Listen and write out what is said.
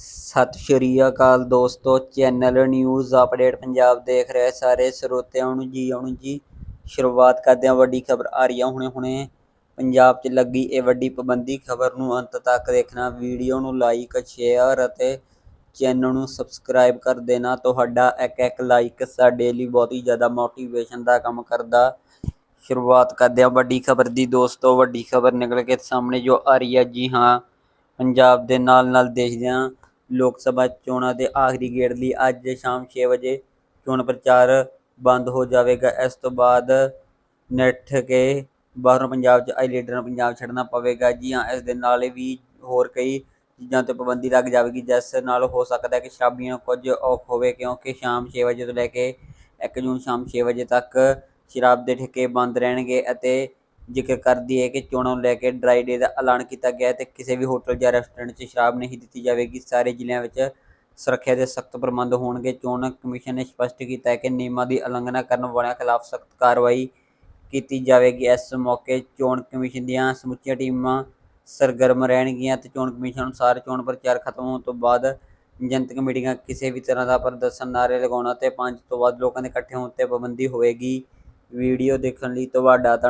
ਸਤਿ ਸ਼੍ਰੀ ਅਕਾਲ ਦੋਸਤੋ, channel news update Punjab ਦੇਖ ਰਹੇ ਸਾਰੇ ਸਰੋਤਿਆਂ ਨੂੰ ਜੀ ਆਉਣ ਜੀ। ਸ਼ੁਰੂਆਤ ਕਰਦੇ ਹਾਂ ਵੱਡੀ ਖਬਰ ਆ ਰਹੀ ਹੈ ਹੁਣੇ ਹੁਣੇ। ਪੰਜਾਬ 'ਚ ਲੱਗੀ ਇਹ ਵੱਡੀ ਪਾਬੰਦੀ, ਖਬਰ ਨੂੰ ਅੰਤ ਤੱਕ ਦੇਖਣਾ। ਵੀਡੀਓ ਨੂੰ ਲਾਈਕ ਸ਼ੇਅਰ ਅਤੇ ਚੈਨਲ ਨੂੰ ਸਬਸਕ੍ਰਾਈਬ ਕਰ ਦੇਣਾ। ਤੁਹਾਡਾ ਇੱਕ ਇੱਕ ਲਾਈਕ ਸਾਡੇ ਲਈ ਬਹੁਤ ਹੀ ਜ਼ਿਆਦਾ ਮੋਟੀਵੇਸ਼ਨ ਦਾ ਕੰਮ ਕਰਦਾ। ਸ਼ੁਰੂਆਤ ਕਰਦੇ ਹਾਂ ਵੱਡੀ ਖਬਰ ਦੀ। ਦੋਸਤੋ, ਵੱਡੀ ਖਬਰ ਨਿਕਲ ਕੇ ਸਾਹਮਣੇ ਜੋ ਆ ਰਹੀ ਹੈ ਜੀ, ਹਾਂ, ਪੰਜਾਬ ਦੇ ਨਾਲ ਨਾਲ ਦੇਸ਼ ਦੀਆਂ ਲੋਕ ਸਭਾ ਚੋਣਾਂ ਦੇ ਆਖਰੀ ਗੇੜ ਲਈ ਅੱਜ ਸ਼ਾਮ 6 ਵਜੇ ਚੋਣ ਪ੍ਰਚਾਰ ਬੰਦ ਹੋ ਜਾਵੇਗਾ। ਇਸ ਤੋਂ ਬਾਅਦ ਨੱਠ ਕੇ ਬਾਹਰੋਂ ਪੰਜਾਬ 'ਚ ਆਈ ਲੀਡਰ ਨੂੰ ਪੰਜਾਬ ਛੱਡਣਾ ਪਵੇਗਾ। ਜੀ ਹਾਂ, ਇਸ ਦੇ ਨਾਲ ਵੀ ਹੋਰ ਕਈ ਚੀਜ਼ਾਂ ਤੇ ਪਾਬੰਦੀ ਲੱਗ ਜਾਵੇਗੀ, ਜਿਸ ਨਾਲ ਹੋ ਸਕਦਾ ਹੈ ਕਿ ਸ਼ਰਾਬੀਆਂ ਨੂੰ ਕੁਝ ਔਖ ਹੋਵੇ, ਕਿਉਂਕਿ ਸ਼ਾਮ 6 ਵਜੇ ਤੋਂ ਲੈ ਕੇ 1 ਜੂਨ ਸ਼ਾਮ 6 ਵਜੇ ਤੱਕ ਸ਼ਰਾਬ ਦੇ ਠੇਕੇ ਬੰਦ ਰਹਿਣਗੇ ਅਤੇ ਜ਼ਿਕਰ ਕਰਦੀ ਹੈ ਕਿ ਚੋਣਾਂ ਨੂੰ ਲੈ ਕੇ ਡਰਾਈ ਡੇ ਦਾ ਐਲਾਨ ਕੀਤਾ ਗਿਆ ਹੈ ਤੇ ਕਿਸੇ ਵੀ ਹੋਟਲ ਜਾਂ ਰੈਸਟੋਰੈਂਟ 'ਚ ਸ਼ਰਾਬ ਨਹੀਂ ਦਿੱਤੀ ਜਾਵੇਗੀ। ਸਾਰੇ ਜ਼ਿਲ੍ਹਿਆਂ ਵਿੱਚ ਸੁਰੱਖਿਆ ਦੇ ਸਖਤ ਪ੍ਰਬੰਧ ਹੋਣਗੇ। ਚੋਣ ਕਮਿਸ਼ਨ ਨੇ ਸਪਸ਼ਟ ਕੀਤਾ ਹੈ ਕਿ ਨਿਯਮਾਂ ਦੀ ਉਲੰਘਣਾ ਕਰਨ ਵਾਲਿਆਂ ਖਿਲਾਫ ਸਖਤ ਕਾਰਵਾਈ ਕੀਤੀ ਜਾਵੇਗੀ। ਇਸ ਮੌਕੇ ਚੋਣ ਕਮਿਸ਼ਨ ਦੀਆਂ ਸਮੁੱਚੀਆਂ ਟੀਮਾਂ ਸਰਗਰਮ ਰਹਿਣਗੀਆਂ ਤੇ ਚੋਣ ਕਮਿਸ਼ਨ ਅਨੁਸਾਰ ਚੋਣ ਪ੍ਰਚਾਰ ਖਤਮ ਹੋਣ ਤੋਂ ਬਾਅਦ ਜਨਤਕ ਮੀਟਿੰਗਾਂ ਕਿਸੇ ਵੀ ਤਰ੍ਹਾਂ ਦਾ ਪ੍ਰਦਰਸ਼ਨ ਨਾਰੇ ਲਗਾਉਣਾ ਤੇ ਪੰਜ ਤੋਂ ਵੱਧ ਲੋਕਾਂ ਦੇ ਇਕੱਠੇ ਹੋਣ ਤੇ ਪਾਬੰਦੀ ਹੋਵੇਗੀ। ਵੀਡੀਓ ਦੇਖਣ ਲਈ ਤੁਹਾਡਾ ਧੰਨ